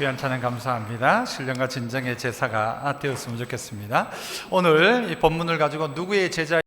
귀한 찬양 감사합니다. 신령과 진정의 제사가 되었으면 좋겠습니다. 오늘 이 본문을 가지고 누구의 제자